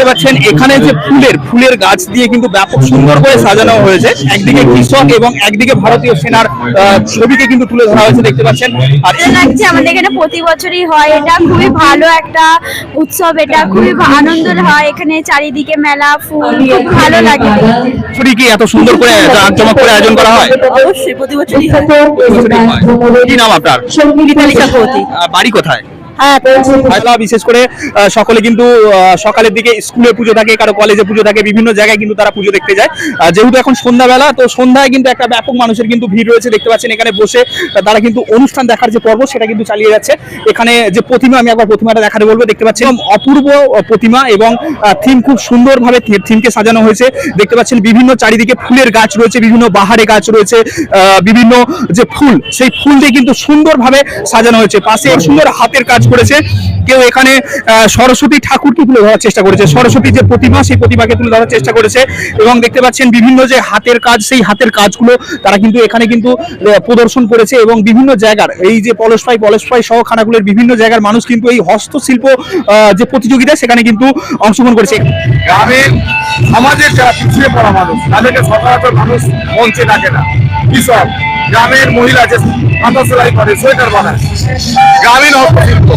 দেখতে পাচ্ছেন এখানে যে ফুলের ফুলের গাছ দিয়ে কিন্তু ব্যাপক সুন্দর করে সাজানো হয়েছে। একদিকে কৃষক এবং একদিকে ভারতীয় সেনার ছবিকে কিন্তু তুলে ধরা হয়েছে দেখতে পাচ্ছেন। আর লাগছে আমাদের এখানে প্রতি বছরই হয়। এটা খুবই ভালো একটা উৎসব এটা খুবই আনন্দের হয়। এখানে চারিদিকে মেলা ফুল খুব ভালো লাগে। ছবি কি এত সুন্দর করে জাঁকজমক করে আয়োজন করা হয়? অবশ্যই প্রতি বছরই হয়। কি নাম আপনার? বাড়ি কোথায়? হ্যাঁ বিশেষ করে সকলে কিন্তু সকালের দিকে স্কুলে পুজো থাকে, কারও কলেজে পুজো থাকে, বিভিন্ন জায়গায় কিন্তু তারা পুজো দেখতে যায়। যেহেতু এখন সন্ধ্যাবেলা, তো সন্ধ্যায় কিন্তু একটা ব্যাপক মানুষের কিন্তু ভিড় রয়েছে, দেখতে পাচ্ছেন এখানে বসে তারা কিন্তু অনুষ্ঠান দেখার যে পর্ব, সেটা কিন্তু চালিয়ে যাচ্ছে। এখানে যে প্রতিমা, আমি একবার প্রতিমাটা দেখাতে বলব, দেখতে পাচ্ছেন অপূর্ব প্রতিমা এবং থিম খুব সুন্দরভাবে থিমকে সাজানো হয়েছে। দেখতে পাচ্ছেন বিভিন্ন চারিদিকে ফুলের গাছ রয়েছে, বিভিন্ন বাহারে গাছ রয়েছে বিভিন্ন যে ফুল, সেই ফুল দিয়ে কিন্তু সুন্দরভাবে সাজানো হয়েছে। পাশে সুন্দর হাতের কাজ করেছে। কেউ এখানে সরস্বতী ঠাকুরকে তুলে ধরার চেষ্টা করেছে। সরস্বতী যে প্রতিমা, সেই প্রতিমাকে তুলে ধরার চেষ্টা করেছে এবং দেখতে পাচ্ছেন বিভিন্ন যে হাতের কাজ, সেই হাতের কাজগুলো তারা কিন্তু এখানে কিন্তু প্রদর্শন করেছে এবং বিভিন্ন জায়গার, এই যে পলসপাই পলসপাই সহ খানাগুলোর বিভিন্ন জায়গার মানুষ কিন্তু এই হস্তশিল্প যে প্রতিযোগিতা সেখানে কিন্তু অংশগ্রহণ করেছে। গ্রামের সমাজের যারা পিছিয়ে পড়া মানুষ, তাদেরকে সচরাচর মানুষ মঞ্চে ডাকে না। কৃষক গ্রামের মহিলা যে হাতা সেলাই করে, সোয়েটার বানায়। গ্রামীণ হস্তশিল্প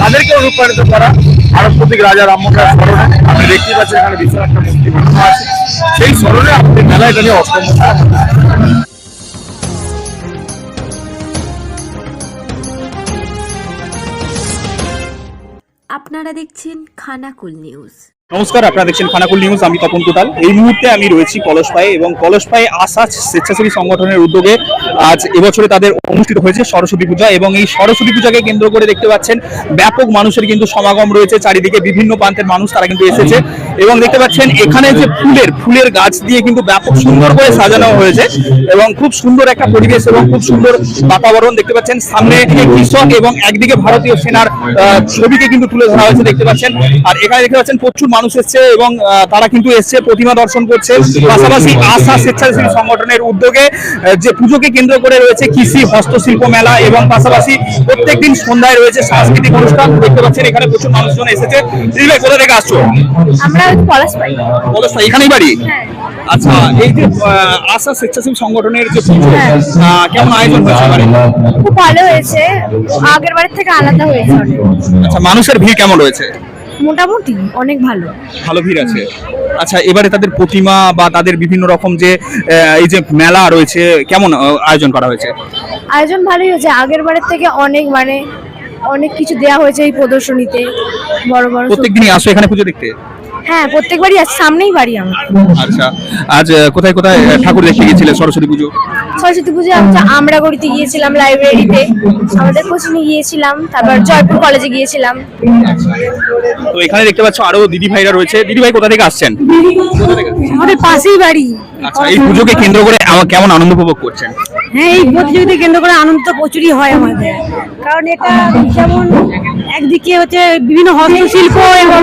তাদেরকে অনুপ্রাণিত করা ভারত প্রতীক রাজা রামমোহনের স্মরণে। আপনি দেখতে পাচ্ছেন এখানে বিশাল একটা মূর্তি বানানো আছে। সেই স্মরণে আমাদের মেলায় এটা নিয়ে অষ্টম আপনারা দেখছেন খানাকুল নিউজ। নমস্কার, আপনারা দেখছেন খানাকুল নিউজ, আমি তপন কোটাল এই মুহূর্তে আমি রয়েছি কলসপায়ে এবং কলসপায়ে আসাজ স্বেচ্ছাসেবী সংগঠনের উদ্যোগে আজ এবছরে তাদের অনুষ্ঠিত হয়েছে সরস্বতী পূজা এবং এই সরস্বতী পূজাকে কেন্দ্র করে দেখতে পাচ্ছেন ব্যাপক মানুষের কিন্তু সমাগম রয়েছে, চারিদিকে বিভিন্ন প্রান্তের মানুষ তারা কিন্তু এসেছে এবং দেখতে পাচ্ছেন এখানে যে ফুলের ফুলের গাছ দিয়ে কিন্তু ব্যাপক সুন্দর করে সাজানো হয়েছে এবং খুব সুন্দর একটা পরিবেশ এবং খুব সুন্দর বাতাবরণ দেখতে পাচ্ছেন। সামনে কৃষক এবং একদিকে ভারতীয় সেনার ছবিকে কিন্তু তুলে ধরা হয়েছে দেখতে পাচ্ছেন। আর এখানে দেখতে পাচ্ছেন প্রচুর মানুষ এসছে এবং তারা কিন্তু এসছে প্রতিমা দর্শন করছে। পাশাপাশি আশা স্বেচ্ছাসেবী সংগঠনের উদ্যোগে যে পুজোকে কেন্দ্র করে রয়েছে কৃষি হস্তশিল্প মেলা এবং পাশাপাশি প্রত্যেকদিন সন্ধ্যায় রয়েছে সাংস্কৃতিক অনুষ্ঠান। দেখতে পাচ্ছেন এখানে প্রচুর মানুষজন এসেছে। দিদি ভাই কোথা থেকে আসছো? আমরা এখানেই বাড়ি? হ্যাঁ। আচ্ছা এই যে আশা স্বেচ্ছাসেবী সংগঠনের যে পুজো হ্যাঁ। কেমন আয়োজন হয়েছে? খুব ভালো হয়েছে। আগের বারের থেকে আলাদা হয়েছে। আচ্ছা মানুষের ভিড় কেমন রয়েছে? মোটামুটি অনেক ভালো। ভালো ভিড় আছে। আচ্ছা এবারে তাদের প্রতিমা বা তাদের বিভিন্ন রকম যে এই যে মেলা রয়েছে কেমন আয়োজন করা হয়েছে? আয়োজন ভালোই হয়েছে। আগের বারের থেকে অনেক মানে অনেক কিছু দেয়া হয়েছে এই প্রদর্শনীতে বড় বড় প্রত্যেকদিনই আসো এখানে পুজো দেখতে? হ্যাঁ প্রত্যেকবারই আছে সামনেই বাড়ি আমার। আচ্ছা আজ কোথায় কোথায় ঠাকুর দেখতে গিয়েছিলে? সরস্বতী পুজো? সরস্বতী পুজো আমরা আমরাগড়িতে গিয়েছিলাম লাইব্রেরিতে। আমাদের কোচিংয়ে গিয়েছিলাম তারপর জয়পুর কলেজে গিয়েছিলাম। তো এখানে দেখতে পাচ্ছ আরও দিদি ভাইরা রয়েছে। দিদি ভাই কোথা থেকে আসছেন? আমাদের পাশেই বাড়ি। আচ্ছা এই পুজোকে কেন্দ্র করে আমার কেমন আনন্দ উপভোগ করছেন? হ্যাঁ এই প্রতিযোগিতা কেন্দ্র করে আনন্দ প্রচুরই হয় আমাদের। কারণ এটা যেমন একদিকে হচ্ছে বিভিন্ন হস্তশিল্প এবং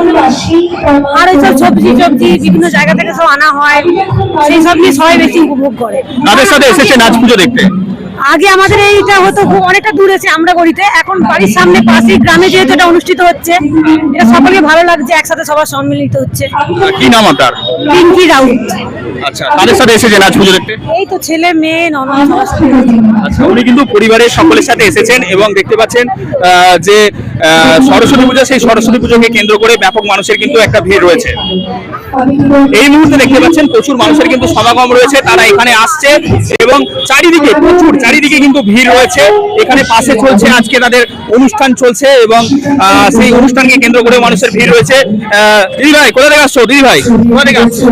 আরও সব সবজি সবজি বিভিন্ন জায়গা থেকে সব আনা হয়, সেই সব নিয়ে সবাই বেশি উপভোগ করে। তাদের সাথে এসেছেন আজ পুজো দেখতে। আগে আমাদের এইটা হতো অনেকটা দূর আছে আমরা গড়িতে এখন বাড়ির সামনে পাশে গ্রামে যেহেতু এটা অনুষ্ঠিত হচ্ছে এটা সকলকে ভালো লাগছে একসাথে সবার সম্মিলিত হচ্ছে। কি নাম আপনার? পিঙ্কি রাউত। আচ্ছা তাদের সাথে এসেছেন আজ পুজো দেখতে? এই তো ছেলে মেয়ে ননদ। আচ্ছা উনি কিন্তু পরিবারের সকলের সাথে এসেছেন এবং দেখতে পাচ্ছেন আহ, যে আহ, সরস্বতী পূজা সেই সরস্বতী পুজোকে কেন্দ্র করে ব্যাপক মানুষের কিন্তু একটা ভিড় রয়েছে। এই মুহূর্তে দেখতে পাচ্ছেন প্রচুর মানুষের কিন্তু সমাগম রয়েছে তারা এখানে আসছে এবং চারিদিকে প্রচুর চারিদিকে কিন্তু ভিড় রয়েছে। এখানে পাশে চলছে আজকে তাদের অনুষ্ঠান চলছে এবং সেই অনুষ্ঠানকে কেন্দ্র করে মানুষের ভিড় রয়েছে। দিদি ভাই কোথা থেকে আসছো? দিদি ভাই কোথা থেকে আসছো?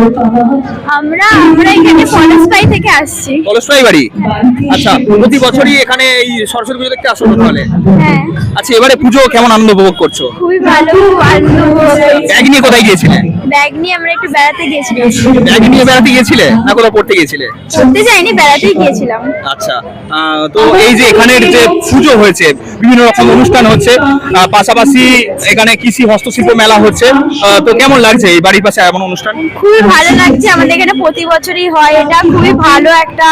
আমরা আমরা এখানে পলাশপাই থেকে আসছি। কলসরাই বাড়ি? আচ্ছা প্রতি বছরই এখানে এই সরস্বতী পুজো দেখতে আসো তাহলে? হ্যাঁ। আচ্ছা এবারে পুজো কেমন আনন্দ উপভোগ করছ? খুবই ভালো আনন্দ হয়েছে। ব্যাগ নিয়ে কোথায় গিয়েছিলে? ব্যাগ নিয়ে আমরা একটু বেড়াতে গিয়েছিলাম। ব্যাগ নিয়ে বেড়াতে গিয়েছিলে না কোথাও পড়তে গিয়েছিলে? ঘুরতে যাইনি বেড়াতেই গিয়েছিলাম। আচ্ছা আহ, তো এই যে এখানের যে পুজো হয়েছে বিভিন্ন রকম অনুষ্ঠান হচ্ছে আহ, পাশাপাশি এখানে কৃষি হস্তশিল্প মেলা হচ্ছে আহ, তো কেমন লাগছে এই বাড়ির পাশে এমন অনুষ্ঠান? খুবই ভালো লাগছে আমাদের এখানে প্রতি বছরই হয় এটা খুবই ভালো একটা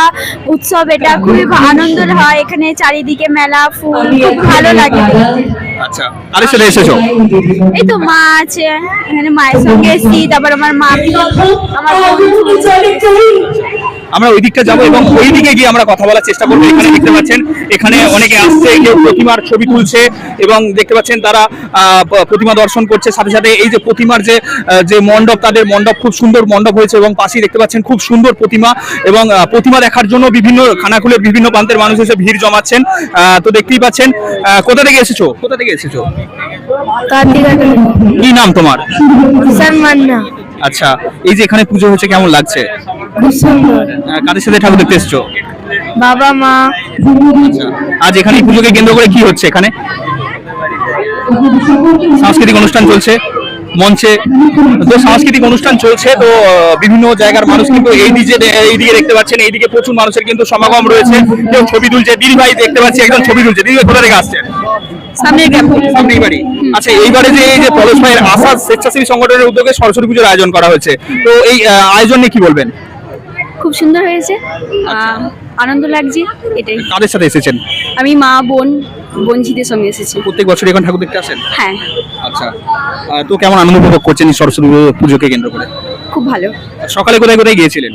উৎসব এটা খুবই ভা- আনন্দের হয় এখানে চারিদিকে মেলা ফুল খুব ভালো লাগে। আচ্ছা এসেছ এই তো মা আছে এখানে মায়ের সঙ্গে এসেছি তারপর আমার মা আমার আমরা ওই দিকটা যাব এবং ওই দিকে গিয়ে আমরা কথা বলার চেষ্টা করব। এখানে দেখতে পাচ্ছেন এখানে অনেকে আসছে কেউ প্রতিমার ছবি তুলছে এবং দেখতে পাচ্ছেন তারা প্রতিমা দর্শন করছে। সাথে সাথে এই যে প্রতিমার যে যে মণ্ডপ তাদের মণ্ডপ খুব সুন্দর মণ্ডপ হয়েছে এবং পাশেই দেখতে পাচ্ছেন খুব সুন্দর প্রতিমা এবং প্রতিমা দেখার জন্য বিভিন্ন খানাকুলের বিভিন্ন প্রান্তের মানুষ এসে ভিড় জমাচ্ছেন। আহ, তো দেখতেই পাচ্ছেন আহ, কোথা থেকে এসেছ? কোথা থেকে এসেছ? কি নাম তোমার? আচ্ছা এই যে এখানে পুজো হচ্ছে কেমন লাগছে? কাদের সাথে ঠাকুর দেখতে এসছো? বাবা মা। আজ এখানে পুজোকে কেন্দ্র করে কি হচ্ছে এখানে? সাংস্কৃতিক অনুষ্ঠান চলছে মঞ্চে। তো সাংস্কৃতিক অনুষ্ঠান চলছে তো বিভিন্ন জায়গার মানুষ কিন্তু এই দিকে এইদিকে দেখতে পাচ্ছেন এইদিকে প্রচুর মানুষের কিন্তু সমাগম রয়েছে। কেউ ছবি তুলছে দিদি ভাই দেখতে পাচ্ছি একজন ছবি তুলছে। দিদি কোথা থেকে আসছেন? সামনের বাড়ি। আচ্ছা এইবারে যে এই যে পলস ভাইয়ের আশা স্বেচ্ছাসেবী সংগঠনের উদ্যোগে সরস্বতী পুজোর আয়োজন করা হয়েছে তো এই আয়োজন নিয়ে কি বলবেন? খুব সুন্দর হয়েছে। আহ, আনন্দ লাগছে এটাই। কাদের সাথে এসেছেন? আমি মা বোন বঞ্জিদের সঙ্গে এসেছি। প্রত্যেক বছর এখন ঠাকুর দেখতে আসেন? হ্যাঁ। আচ্ছা। তো কেমন আনন্দ উপভোগ করছেন সরস্বতী পুজোকে কেন্দ্র করে? খুব ভালো। সকালে কোথায় কোথায় গিয়েছিলেন?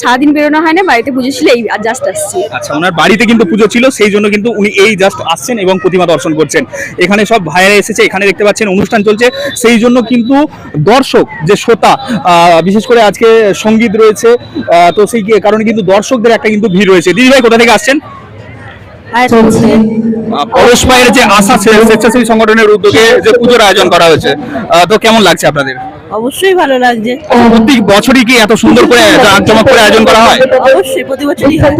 সারাদিন বেরোনো হয় না বাড়িতে পুজো ছিল এই জাস্ট আসছি। আচ্ছা ওনার বাড়িতে কিন্তু পুজো ছিল সেই জন্য কিন্তু উনি এই জাস্ট আসছেন এবং প্রতিমা দর্শন করছেন। এখানে সব ভাইয়েরা এসেছে এখানে দেখতে পাচ্ছেন অনুষ্ঠান চলছে। সেই জন্য কিন্তু দর্শক যে শ্রোতা আহ, বিশেষ করে আজকে সংগীত রয়েছে আহ, তো সেই কারণে কিন্তু দর্শকদের একটা কিন্তু ভিড় রয়েছে। দিদি ভাই কোথা থেকে আসছেন? যে আশা স্বেচ্ছাসেবী সংগঠনের উদ্যোগে যে পুজোর আয়োজন করা হয়েছে আহ, তো কেমন লাগছে আপনাদের? অবশ্যই ভালো লাগছে। প্রত্যেক বছরই কি এত সুন্দর করে জাঁকজমক করে আয়োজন করা হয়? অবশ্যই প্রতি বছরই হয়।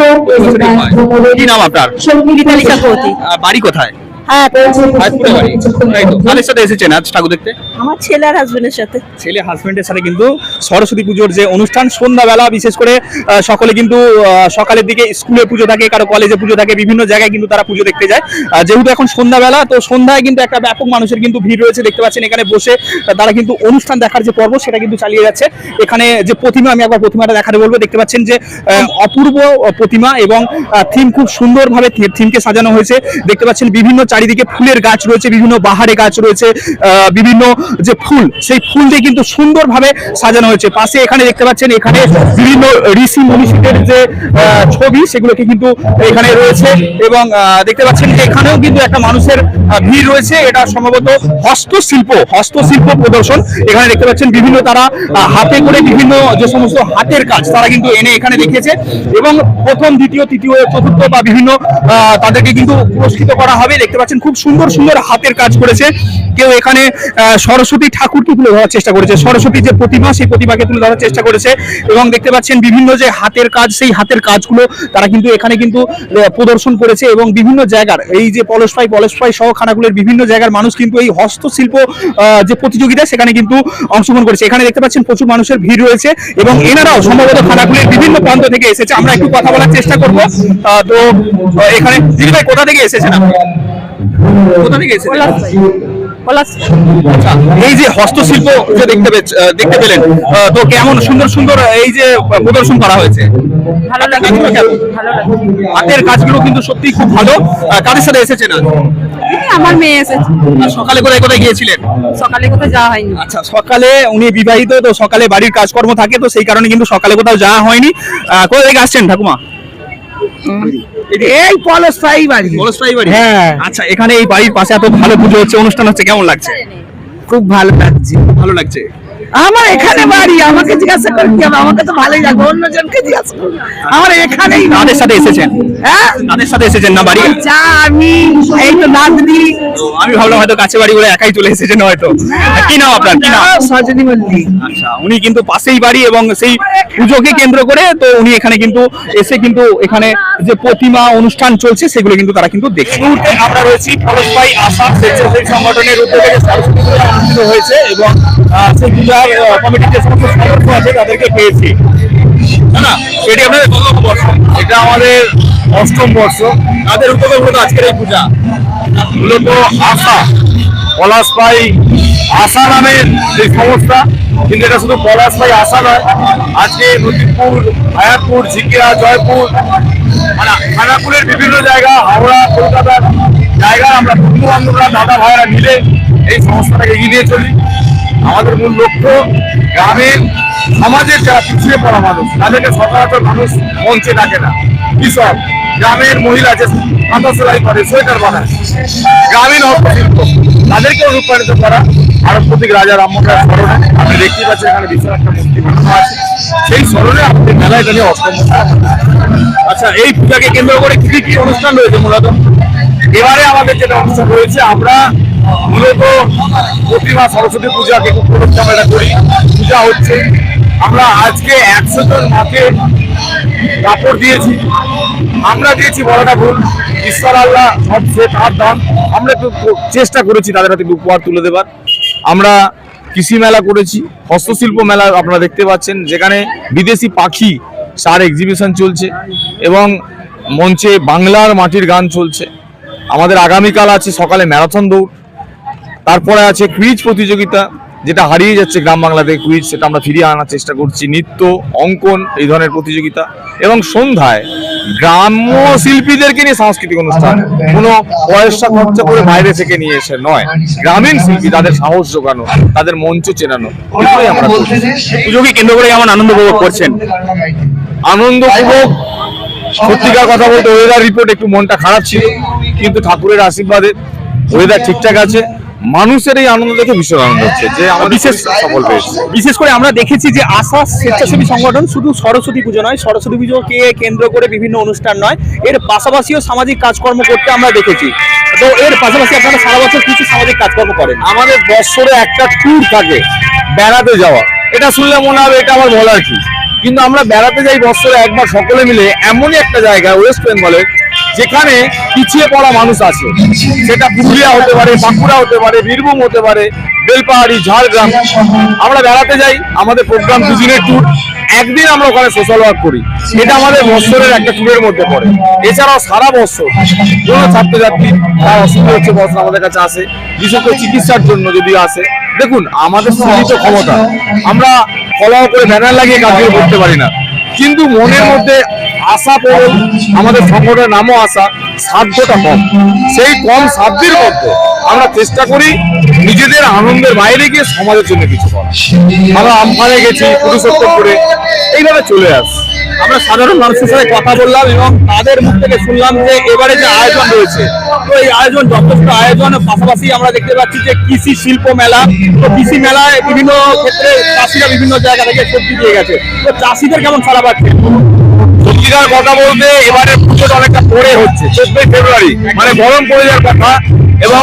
কি নাম আপনার? মিতালি চক্রবর্তী আহ, বাড়ি কোথায়? হ্যাঁ হাজপুরে বাড়ি তাই তো কাদের সাথে এসেছেন আজ ঠাকুর দেখতে? আমার ছেলে আর হাজবেন্ডের সাথে। ছেলে হাজবেন্ডের সাথে কিন্তু সরস্বতী পুজোর যে অনুষ্ঠান সন্ধ্যাবেলা বিশেষ করে সকলে কিন্তু সকালের দিকে স্কুলে পুজো থাকে কারও কলেজে পুজো থাকে বিভিন্ন জায়গায় কিন্তু তারা পুজো দেখতে যায়। যেহেতু এখন সন্ধ্যাবেলা তো সন্ধ্যায় কিন্তু একটা ব্যাপক মানুষের কিন্তু ভিড় রয়েছে দেখতে পাচ্ছেন এখানে বসে তারা কিন্তু অনুষ্ঠান দেখার যে পর্ব সেটা কিন্তু চালিয়ে যাচ্ছে। এখানে যে প্রতিমা আমি একবার প্রতিমাটা দেখাতে বলব দেখতে পাচ্ছেন যে অপূর্ব প্রতিমা এবং থিম খুব সুন্দরভাবে থিমকে সাজানো হয়েছে। দেখতে পাচ্ছেন বিভিন্ন চারিদিকে ফুলের গাছ রয়েছে, বিভিন্ন বাহারে গাছ রয়েছে বিভিন্ন যে ফুল, সেই ফুল দিয়ে কিন্তু সুন্দরভাবে সাজানো হয়েছে। পাশে এখানে দেখতে পাচ্ছেন, এখানে বিভিন্ন ঋষি মনীষীদের যে ছবি, সেগুলোকে কিন্তু এখানে রয়েছে এবং দেখতে পাচ্ছেন যে এখানেও কিন্তু একটা মানুষের ভিড় রয়েছে। এটা সম্ভবত হস্তশিল্প হস্তশিল্প প্রদর্শন। এখানে দেখতে পাচ্ছেন বিভিন্ন তারা হাতে করে বিভিন্ন যে সমস্ত হাতের কাজ, তারা কিন্তু এনে এখানে দেখিয়েছে এবং প্রথম, দ্বিতীয়, তৃতীয়, চতুর্থ বা বিভিন্ন তাদেরকে কিন্তু পুরস্কৃত করা হবে। দেখতে পাচ্ছেন, খুব সুন্দর সুন্দর হাতের কাজ করেছে। কেউ এখানে সরস্বতী ঠাকুরকে তুলে ধরার চেষ্টা করেছে। সরস্বতী যে প্রতিমা, সেই প্রতিমাকে তুলে ধরার চেষ্টা করেছে। এবং দেখতে পাচ্ছেন, বিভিন্ন যে হাতের কাজ, সেই হাতের কাজগুলো তারা কিন্তু এখানে কিন্তু প্রদর্শন করেছে এবং বিভিন্ন জায়গার, এই যে পলসপাই পলসপাই সহ খানাগুলোর বিভিন্ন জায়গার মানুষ কিন্তু এই হস্তশিল্প যে প্রতিযোগিতা সেখানে কিন্তু অংশগ্রহণ করেছে। এখানে দেখতে পাচ্ছেন, প্রচুর মানুষের ভিড় রয়েছে এবং এনারাও সম্ভবত খানাগুলির বিভিন্ন প্রান্ত থেকে এসেছে। আমরা একটু কথা বলার চেষ্টা করব। তো এখানে, দিদি ভাই, কোথা থেকে এসেছেন আপনি? কোথা থেকে এসেছেন এই যে হস্তশিল্প যে দেখতে দেখতে পেলেন তো কেমন সুন্দর সুন্দর এই যে প্রদর্শন করা হয়েছে? হাতের কাজগুলো কিন্তু সত্যি খুব ভালো। কাদের সাথে এসেছেন আজ? আমার মেয়ে এসেছে। সকালে কোথায় কোথায় গিয়েছিলেন? সকালে কোথাও যাওয়া হয়নি। আচ্ছা সকালে উনি বিবাহিত তো সকালে বাড়ির কাজকর্ম থাকে তো সেই কারণে কিন্তু সকালে কোথাও যাওয়া হয়নি। আহ, কোথা থেকে আসছেন ঠাকুমা? এই পলস বাড়ি। পলসপাই বাড়ি? হ্যাঁ। আচ্ছা এখানে এই বাড়ির পাশে এত ভালো পুজো হচ্ছে অনুষ্ঠান হচ্ছে কেমন লাগছে? খুব ভালো লাগছে। ভালো লাগছে? আমার এখানে বাড়ি আমাকে জিজ্ঞাসা করে কি হবে? আমাকে তো ভালোই লাগবে অন্যজনকে জিজ্ঞাসা করুন আমার এখানেই। সাথে এসেছেন? হ্যাঁ? সাথে এসেছেন না বাড়ি? যা আমি এই তো নাতনি। আমি ভাবলাম হয়তো কাছে বাড়ি বলে একাই চলে এসেছেন হয়তো। কি নাম আপনার? কি নাম? সজনী মল্লিক। আচ্ছা উনি কিন্তু পাশেই বাড়ি এবং সেই পুজোকে কেন্দ্র করে তো উনি এখানে কিন্তু এসে কিন্তু এখানে যে প্রতিমা অনুষ্ঠান চলছে সেগুলো কিন্তু তারা কিন্তু মুহূর্তে আমরা রয়েছি পলসপাই আসাম স্বেচ্ছাসেবী সংগঠনের উদ্যোগে সরস্বতী পূজা অনুষ্ঠিত হয়েছে এবং সেই পূজার কমিটির যে সমস্ত সদস্য আছে, তাদেরকে পেয়েছি। না এটি আপনাদের কত বর্ষ। এটা আমাদের অষ্টম বর্ষ। তাদের উদ্যোগে মূলত আজকের এই পূজা। মূলত আশা, পলাশ পাই আশা নামের যে সংস্থা। কিন্তু এটা শুধু পলাশ পাই আশা নয়, আজকে নদীপুর হায়াতপুর ঝিকিরা জয়পুর মানে খানাকুলের বিভিন্ন জায়গা, হাওড়া, কলকাতার জায়গায় আমরা বন্ধু বান্ধবরা দাদা ভাইরা মিলে এই সংস্থাটাকে এগিয়ে নিয়ে চলি। আমাদের মূল লক্ষ্য গ্রামের সমাজের যারা পিছিয়ে পড়া মানুষ, তাদেরকে সচরাচর মানুষ মঞ্চে ডাকে না। কৃষক, গ্রামের মহিলা যে কাঁথা সেলাই করে, সোয়েটার বানায়, গ্রামীণ হস্তশিল্প তাদেরকে অনুপ্রাণিত করা। আর প্রতীক রাজা রামমোহনের স্মরণে আপনি দেখতে পাচ্ছেন এখানে বিশাল একটা মূর্তি বানানো আছে। সেই স্মরণে আমাদের মেলায় এটা নিয়ে অষ্টম আচ্ছা এই পূজাকে কেন্দ্র করে কি কি অনুষ্ঠান রয়েছে মূলত? এবারে আমাদের যেটা অনুষ্ঠান রয়েছে, আমরা মূলত প্রতিমা সরস্বতী পূজাকে উপলক্ষে আমরা করি। পূজা হচ্ছে, আমরা আজকে একশো জন মাকে কাপড় দিয়েছি। আমরা দিয়েছি বড়টা ভুল। ঈশ্বর, আল্লাহ সব তার দান। আমরা একটু চেষ্টা করেছি তাদের হাতে উপহার তুলে দেবার। আমরা কৃষি মেলা করেছি, হস্তশিল্প মেলা আপনারা দেখতে পাচ্ছেন, যেখানে বিদেশি পাখি সার এক্সিবিশন চলছে এবং মঞ্চে বাংলার মাটির গান চলছে। আমাদের আগামীকাল আছে সকালে ম্যারাথন দৌড়। তারপরে আছে কুইজ প্রতিযোগিতা যেটা হারিয়ে যাচ্ছে গ্রাম বাংলাতে কুইজ সেটা আমরা ফিরিয়ে আনার চেষ্টা করছি নৃত্য অঙ্কন এই ধরনের প্রতিযোগিতা। এবং সন্ধ্যায় গ্রাম্য শিল্পীদেরকে নিয়ে সাংস্কৃতিক অনুষ্ঠান। কোনো পয়সা খরচা করে বাইরে থেকে নিয়ে এসে নয়। গ্রামীণ শিল্পী তাদের সাহস জোগানো তাদের মঞ্চ চেনানো এগুলোই আমরা পুজোকে কেন্দ্র করে কেমন আনন্দ উপভোগ করছেন? আনন্দ উপভোগ সত্যিকার কথা বলতে ওয়েদার রিপোর্ট একটু মনটা খারাপ ছিল কিন্তু ঠাকুরের আশীর্বাদে ওয়েদার ঠিকঠাক আছে। মানুষের এই আনন্দ দেখে ভীষণ আনন্দ হচ্ছে যে আমাদের বিশেষ সফল পেয়েছে বিশেষ করে আমরা দেখেছি যে আশা স্বেচ্ছাসেবী সংগঠন শুধু সরস্বতী পুজো নয় সরস্বতী পুজোকে কেন্দ্র করে বিভিন্ন অনুষ্ঠান নয় এর পাশাপাশিও সামাজিক কাজকর্ম করতে আমরা দেখেছি। তো এর পাশাপাশি আপনারা সারা বছর কিছু সামাজিক কাজকর্ম করেন। আমাদের বছরে একটা ট্যুর থাকে বেড়াতে যাওয়া। এটা শুনলে মনে হবে এটা আমার বলার কি? কিন্তু আমরা বেড়াতে যাই বছরে একবার সকলে মিলে এমনই একটা জায়গা ওয়েস্ট বেঙ্গলে যেখানে পিছিয়ে পড়া মানুষ আছে। সেটা পুরুলিয়া হতে পারে, বাঁকুড়া হতে পারে, বীরভূম হতে পারে, বেলপাহাড়ি, ঝাড়গ্রাম। আমরা বেড়াতে যাই, আমাদের প্রোগ্রাম দুদিনের ট্যুর একদিন আমরা ওখানে সোশ্যাল ওয়ার্ক করি। এটা আমাদের বছরের একটা ট্যুরের মধ্যে পড়ে। এছাড়াও সারা বছর কোনো ছাত্রছাত্রী তার অসুবিধা হচ্ছে বছর আমাদের কাছে আসে। বিশেষ করে চিকিৎসার জন্য যদি আসে। দেখুন, আমাদের সীমিত ক্ষমতা। আমরা ফলাও করে ব্যানার লাগিয়ে কাজগুলো করতে পারি না। কিন্তু মনের মধ্যে আশা পড়ল, আমাদের সংগঠনের নামও আশা, সাধ্যটা কম। সেই কম সাধ্যের মধ্যে আমরা চেষ্টা করি নিজেদের আনন্দের বাইরে গিয়ে সমাজের জন্য কিছু করা আমরা আমফানে গেছি পুরুষোত্তমপুরে এইভাবে চলে আসি আমরা সাধারণ মানুষের সাথে কথা বললাম এবং তাদের মুখ থেকে শুনলাম যে এবারে যে আয়োজন রয়েছে, তো এই আয়োজন যথেষ্ট আয়োজন পাশাপাশি আমরা দেখতে পাচ্ছি যে কৃষি শিল্প মেলা, তো কৃষি মেলায় বিভিন্ন ক্ষেত্রে চাষিরা বিভিন্ন জায়গা থেকে সবজি দিয়ে গেছে। তো চাষিদের কেমন সারা পাচ্ছে? কথা বলতে এবারে পুজোটা অনেকটা পরে হচ্ছে, চোদ্দই ফেব্রুয়ারি মানে গরম পড়ে যাওয়ার কথা। এবং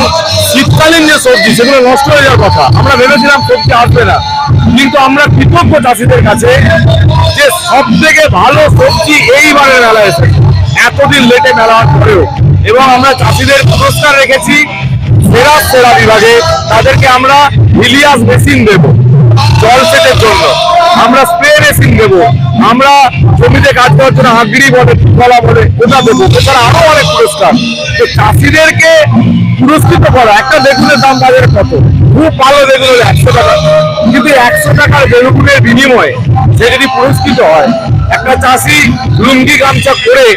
শীতকালীন যে সবজি, সেগুলো নষ্ট হয়ে যাওয়ার কথা, আমরা ভেবেছিলাম সবজি আসবে না। কিন্তু আমরা কৃতজ্ঞ চাষিদের কাছে যে সব থেকে ভালো সবজি এইবারের মেলা এসেছে। এতদিন লেটে মেলা পরেও। এবং আমরা চাষিদের পুরস্কার রেখেছি, সেরা সেরা বিভাগে। তাদেরকে আমরা হিলিয়াস মেশিন দেবো। জল সেচের জন্য। আমরা স্প্রে মেশিন দেবো। আমরা জমিতে কাজ করার জন্য হাগড়ি বলে কলা বলে ওটা দেবো। এছাড়া আরও অনেক পুরস্কার। তো চাষিদেরকে পুরস্কৃত করা, একটা বেগুনের দাম বাজারে কত? খুব ভালো বেগুন হলো একশো টাকা। কিন্তু একশো টাকার বেগুনের বিনিময়ে সে যদি পুরস্কৃত হয়, একটা চাষি লুঙ্গি গামছা করে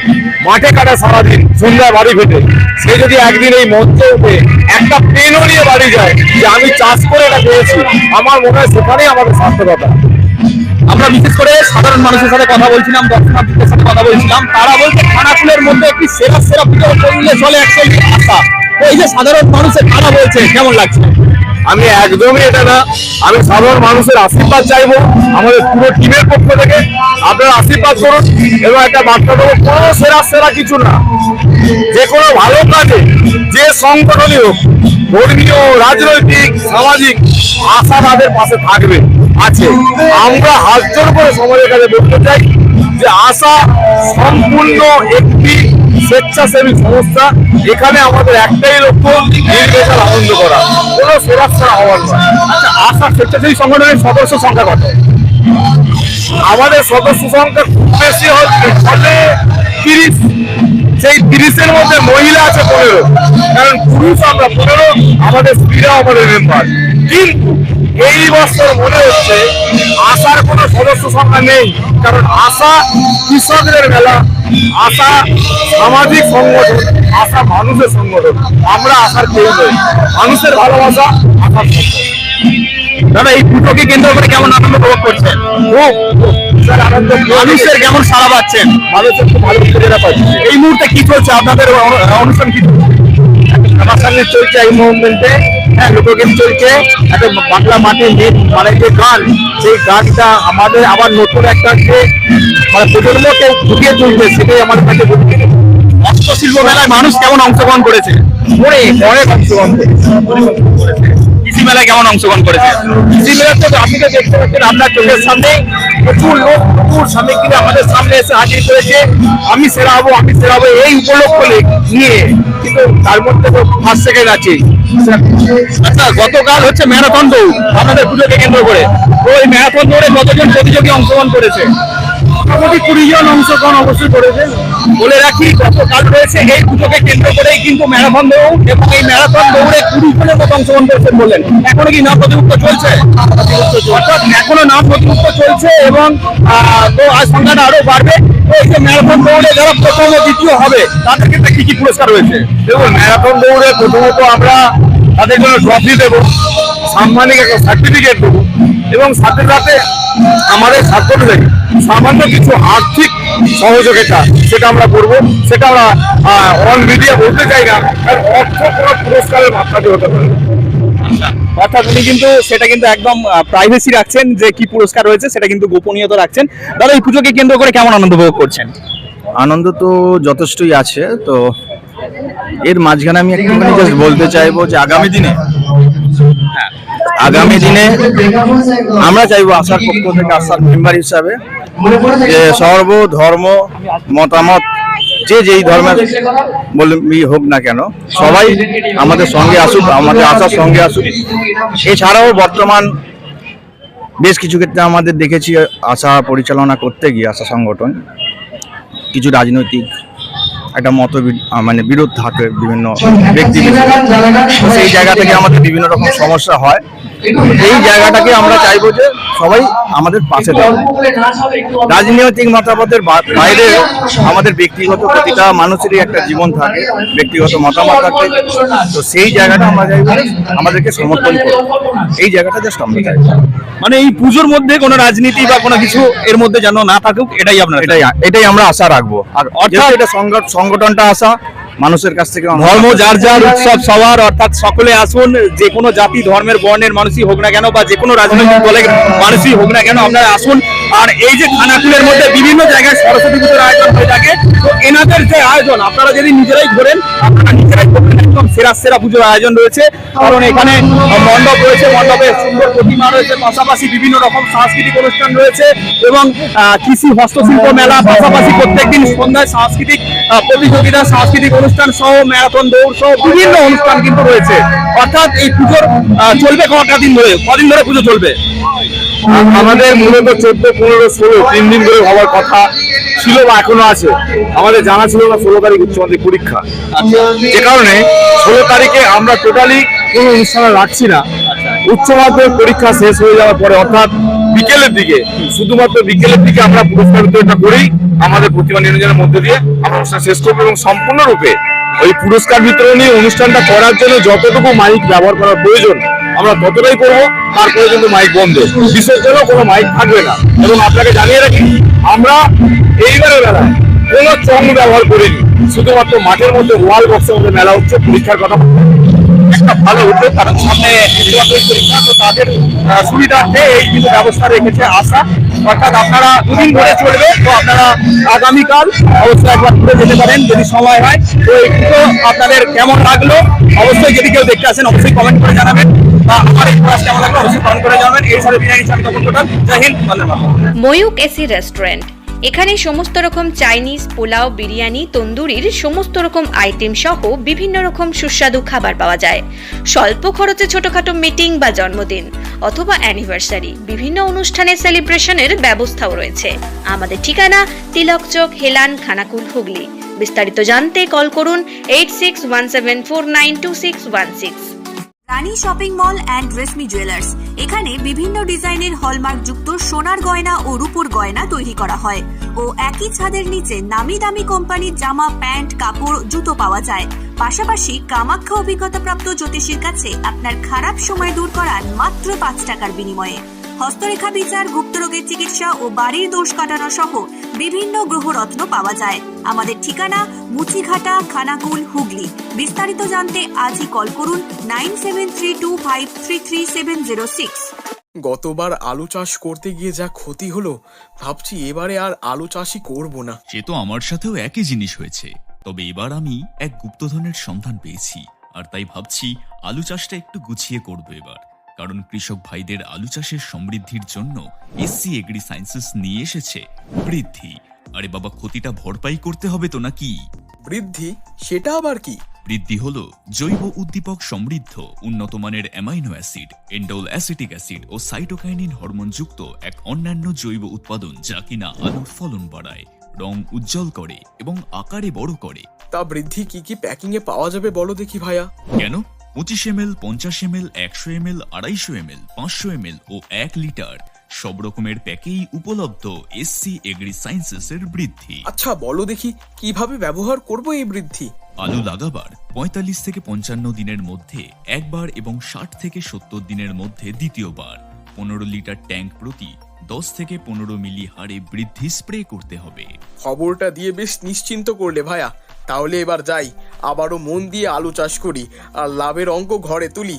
মাঠে কাটা সারাদিন, সন্ধ্যায় বাড়ি ফেটে। সে যদি একদিন এই মঞ্চে উঠে একটা পেনও নিয়ে বাড়ি যায় যে আমি চাষ করে এটা পেয়েছি। আমার মনে হয় সেখানেই আমাদের সার্থকতা। আমরা বিশেষ করে সাধারণ মানুষের সাথে কথা বলছিলাম, দর্শনার্থীদের সাথে কথা বলছিলাম। তারা বলছে খানাকুলের মধ্যে একটি সেরা সেরা পুজো করলে চলে একশো আশা এই যে সাধারণ মানুষের তারা বলছে, কেমন লাগছে? আমি একদমই এটা না। আমি সাধারণ মানুষের আশীর্বাদ চাইব আমাদের পুরো টিমের পক্ষ থেকে। আপনারা আশীর্বাদ করুন এবং একটা বার্তা দেবো, কোনো সেরা সেরা কিছু না। যে কোনো ভালো কাজে, যে সংগঠনই হোক, ধর্মীয়, রাজনৈতিক, সামাজিক, আশা তাদের পাশে থাকবে, আছে। আমরা হাত জোর করে সমাজের কাছে বলতে চাই যে আশা সম্পূর্ণ একটি স্বেচ্ছাসেবী সংস্থা, এখানে আমাদের একটাই লক্ষ্য নির্বিচার আনন্দ করা। কোনো সেরাক্ষা হওয়ার নয়। আচ্ছা আশা স্বেচ্ছাসেবী সংগঠনের সদস্য সংখ্যা কত? আমাদের সদস্য সংখ্যা খুব বেশি হচ্ছে। ফলে তিরিশ, সেই তিরিশের মধ্যে মহিলা আছে পনেরো। কারণ পুরুষ আমরা পনেরো, আমাদের স্ত্রীরা আমাদের মেম্বার। কিন্তু এই বছর মনে হচ্ছে আশার কোনো সদস্য সংখ্যা নেই। কারণ আশা কৃষকদের মেলা। আশা সামাজিক সংগঠন আশা মানুষের সংগঠন। আমরা আশার কেউ নই। মানুষের ভালোবাসা আশার দাদা এই পুজোকে কেন্দ্র করে কেমন আনন্দ উপভোগ করছেন? মানুষের কেমন সাড়া পাচ্ছেন? মানুষের খুব ভালো সুবিধা পাচ্ছি। এই মুহূর্তে কি চলছে? আপনাদের অনুষ্ঠান কি চলছে? আমার সামনে চলছে এই মুভমেন্টে হ্যাঁ লোকগীত চলছে, একটা বাংলা মাটির মানে যে গান, সেই গানটা আমাদের আবার নতুন একটা যে মানে প্রজন্মকে ফুটিয়ে তুলবে, সেটাই আমাদের কাছে হস্তশিল্প মেলায় মানুষ কেমন অংশগ্রহণ করেছে? অংশগ্রহণ। কৃষি মেলায় কেমন অংশগ্রহণ করেছে? কৃষি মেলার তো আপনি দেখতে আপনার প্রচুর লোক আমাদের সামনে এসে করেছে। আমি সেরা হব, আমি সেরা হব, এই উপলক্ষ নিয়ে, কিন্তু তার মধ্যে তো ফার্স্ট সেকেন্ড আছে আচ্ছা গতকাল হচ্ছে ম্যারাথন দৌড়। আপনাদের পুজোকে কেন্দ্র করে। ওই ম্যারাথন দৌড়ে কতজন প্রতিযোগী অংশগ্রহণ করেছে? মোটামুটি কুড়ি জন অংশগ্রহণ অবশ্যই করেছে বলে রাখি গতকাল রয়েছে, এই পুজোকে কেন্দ্র করেই কিন্তু ম্যারাথন দৌড় এবং এই ম্যারাথন দৌড়ে কুড়ি জনের মতো অংশগ্রহণ করেছেন বললেন। এখনও কি নাম প্রতিযুক্ত চলছে? অর্থাৎ এখনও নাম প্রতিযুক্ত চলছে এবং তো আজ সংখ্যাটা আরও বাড়বে। ম্যারাথন যারা প্রথম ও দ্বিতীয় হবে, তাদের ক্ষেত্রে কি কি পুরস্কার রয়েছে? দেখুন, ম্যারাথন প্রথমত আমরা তাদের জন্য দেবো সার্টিফিকেট দেবো এবং সাথে সাথে আমাদের ছাত্রদের সামান্য কিছু আর্থিক সহযোগিতা সেটা আমরা করব। সেটা আমরা অন মিডিয়া বলতে চাই না কারণ অর্থ কোনো পুরস্কারের মাত্রাতে হতে পারে অর্থাৎ উনি কিন্তু সেটা কিন্তু একদম প্রাইভেসি রাখছেন যে কি পুরস্কার রয়েছে সেটা কিন্তু গোপনীয়তা রাখছেন। দাদা এই পুজোকে কেন্দ্র করে কেমন আনন্দ উপভোগ করছেন? আনন্দ তো যথেষ্টই আছে তো এর মাঝখানে আমি একটুখানি জাস্ট বলতে চাইব যে আগামী দিনে হ্যাঁ, আগামী দিনে আমরা চাইব আশার পক্ষ থেকে আশার মেম্বার হিসাবে যে সর্ব ধর্ম, মতামত, যে যেই ধর্মের বলবি হোক না কেন, সবাই আমাদের সঙ্গে আসুক, আমাদের আশার সঙ্গে আসুক। এছাড়াও বর্তমান বেশ কিছু ক্ষেত্রে আমাদের দেখেছি আশা পরিচালনা করতে গিয়ে, আশা সংগঠন, কিছু রাজনৈতিক একটা মত মানে বিরোধ থাকে বিভিন্ন ব্যক্তি সেই জায়গা থেকে আমাদের বিভিন্ন রকম সমস্যা হয়। এই জায়গাটাকে আমরা চাইব যে সবাই আমাদের পাশে রাজনৈতিক মতামতের বাইরে আমাদের ব্যক্তিগত প্রতিটা মানুষেরই একটা জীবন থাকে ব্যক্তিগত মতামত থাকে। তো সেই জায়গাটা আমরা চাইব আমাদেরকে সমর্থন করব এই জায়গাটা জাস্ট আমরা চাইব। মানে এই পুজোর মধ্যে কোনো রাজনীতি বা কোনো কিছু এর মধ্যে যেন না থাকুক এটাই আপনার এটাই এটাই আমরা আশা রাখব। আর অর্থাৎ এটা সংগঠন সংগঠনটা আশা মানুষের কাছ থেকে ধর্ম যার যার উৎসব সবার অর্থাৎ সকলে আসুন যে কোনো জাতি ধর্মের বর্ণের মানুষই হোক না কেন বা যে কোনো রাজনৈতিক দলের মানুষই হোক না কেন আপনারা আসুন আর এই যে খানাকুলের মধ্যে বিভিন্ন জায়গায় সরস্বতী পুজোর আয়োজন হয়ে থাকে, তো এনাদের যে আয়োজন, আপনারা যদি নিজেরাই ঘোরেন, আপনারা নিজেরাই করবেন একদম সেরা সেরা পুজোর আয়োজন রয়েছে। কারণ এখানে মণ্ডপ রয়েছে, মণ্ডপে সুন্দর প্রতিমা রয়েছে, পাশাপাশি বিভিন্ন রকম সাংস্কৃতিক অনুষ্ঠান রয়েছে এবং কৃষি হস্তশিল্প মেলা, পাশাপাশি প্রত্যেকদিন সন্ধ্যায় সাংস্কৃতিক প্রতিযোগিতা, সাংস্কৃতিক অনুষ্ঠান সহ ম্যারাথন, দৌড় সহ বিভিন্ন অনুষ্ঠান কিন্তু রয়েছে। অর্থাৎ এই পুজোর চলবে কটা দিন ধরে? কদিন ধরে পুজো চলবে? আমাদের মূলত চোদ্দ পনেরো ষোলো তিন দিন করে হওয়ার কথা ছিল বা এখনও আছে। আমাদের জানা ছিল না ষোলো তারিখ উচ্চ মাধ্যমিক পরীক্ষা। যে কারণে ষোলো তারিখে আমরা টোটালি কোনো অনুষ্ঠান রাখছি না। উচ্চ মাধ্যমিক পরীক্ষা শেষ হয়ে যাওয়ার পরে অর্থাৎ বিকেলের দিকে শুধুমাত্র বিকেলের দিকে আমরা পুরস্কার বিতরণটা করেই আমাদের প্রতিমা নিরঞ্জনের মধ্যে দিয়ে আমরা অনুষ্ঠান শেষ করব এবং সম্পূর্ণরূপে ওই পুরস্কার বিতরণী অনুষ্ঠানটা করার জন্য যতটুকু মাইক ব্যবহার করার প্রয়োজন, আমরা ততটাই করব, তারপরে কিন্তু মাইক বন্ধ। বিসর্জনেও কোনো মাইক থাকবে না। এবং আপনাকে জানিয়ে রাখি, আমরা এইবারের বেলায় কোনো চং ব্যবহার করিনি। শুধুমাত্র মাঠের মধ্যে ওয়াল বক্সের মধ্যে মেলা হচ্ছে, পরীক্ষার কথা একটা ভালো উদ্যোগ কারণ সামনে পরীক্ষা তো তাদের সুবিধার্থে এই কিন্তু ব্যবস্থা রেখেছে আশা। অর্থাৎ আপনারা দুদিন ধরে চলবে, তো আপনারা আগামীকাল অবশ্যই একবার ঘুরে যেতে পারেন যদি সময় হয়। তো আপনাদের কেমন লাগল, অবশ্যই যদি কেউ দেখতে আসেন, অবশ্যই কমেন্ট করে জানাবেন। AC restaurant. এখানে সমস্ত রকম চাইনিজ পোলাও, বিরিয়ানি, তন্দুরির সমস্ত রকম আইটেম সহ বিভিন্ন রকম সুস্বাদু খাবার পাওয়া যায়। স্বল্প খরচে ছোটখাটো মিটিং বা জন্মদিন। অথবা অ্যানিভার্সারি বিভিন্ন অনুষ্ঠানে সেলিব্রেশনের ব্যবস্থাও রয়েছে। আমাদের ঠিকানা তিলক চোক, হেলান, খানাকুল, হুগলি। বিস্তারিত জানতে কল করুন eight six one seven four nine two six one six Rani shopping mall and Reshmi jewellers এখানে বিভিন্ন ডিজাইনের হলমার্ক যুক্ত সোনার গয়না ও রূপোর গয়না তৈরি করা হয়। ও একই ছাদের নিচে নামি দামি কোম্পানির জামা, প্যান্ট, কাপড়, জুতো পাওয়া যায়। পাশাপাশি কামাখ্যা অভিজ্ঞতাপ্রাপ্ত জ্যোতিষীর কাছে আপনার খারাপ সময় দূর করান মাত্র পাঁচ টাকার বিনিময়ে। হস্তরেখা বিচার গুপ্তরোগের চিকিৎসা ও বাড়ির দোষ কাটানো সহ বিভিন্ন গ্রহরত্ন পাওয়া যায়। আমাদের ঠিকানা মুচিঘাটা খানাকুল হুগলি। বিস্তারিত জানতে আজই কল করুন nine seven three two five three three seven zero six. গতবার আলু চাষ করতে গিয়ে যা ক্ষতি হলো ভাবছি এবারে আর আলু চাষই করব না। সে তো আমার সাথেও একই জিনিস হয়েছে। তবে এবার আমি এক গুপ্তধনের সন্ধান পেয়েছি, আর তাই ভাবছি আলু চাষটা একটু গুছিয়ে করব এবার। কারণ কৃষক ভাইদের আলু চাষের সমৃদ্ধির জন্য এসসি এগ্রি সায়েন্সেস নিয়ে এসেছে বৃদ্ধি। আরে বাবা, ক্ষতিটা ভরপাই করতে হবে তো নাকি? বৃদ্ধি? সেটা আবার কি? বৃদ্ধি হল জৈব উদ্দীপক সমৃদ্ধ উন্নত মানের amino acid indole acetic acid ও সাইটোকাইনিন হরমোনযুক্ত এক অন্যান্য জৈব উৎপাদন যা কিনা আলুর ফলন বাড়ায় রং উজ্জ্বল করে এবং আকারে বড় করে। তা বৃদ্ধি কি কি প্যাকিং এ পাওয়া যাবে বলো দেখি ভাইয়া? কেন? পঁচিশ এম এল পঞ্চাশ এম এল একশো এম এল আড়াইশো এম এল পাঁচশো এম এল ও এক লিটার সব রকমের প্যাকেই উপলব্ধ এসসি এগ্রি সায়েন্সেস এর বৃদ্ধি। আচ্ছা বলো দেখি কীভাবে ব্যবহার করব এই বৃদ্ধি? আলু লাগাবার পঁয়তাল্লিশ থেকে পঞ্চান্ন দিনের মধ্যে, একবার এবং ষাট থেকে সত্তর দিনের মধ্যে দ্বিতীয়বার। পনেরো লিটার ট্যাঙ্ক প্রতি দশ থেকে পনেরো মিলি হারে বৃদ্ধি স্প্রে করতে হবে। খবরটা দিয়ে বেশ নিশ্চিন্ত করলে ভায়া। তাহলে এবার যাই, আবারও মন দিয়ে আলু চাষ করি আর লাভের অঙ্ক ঘরে তুলি।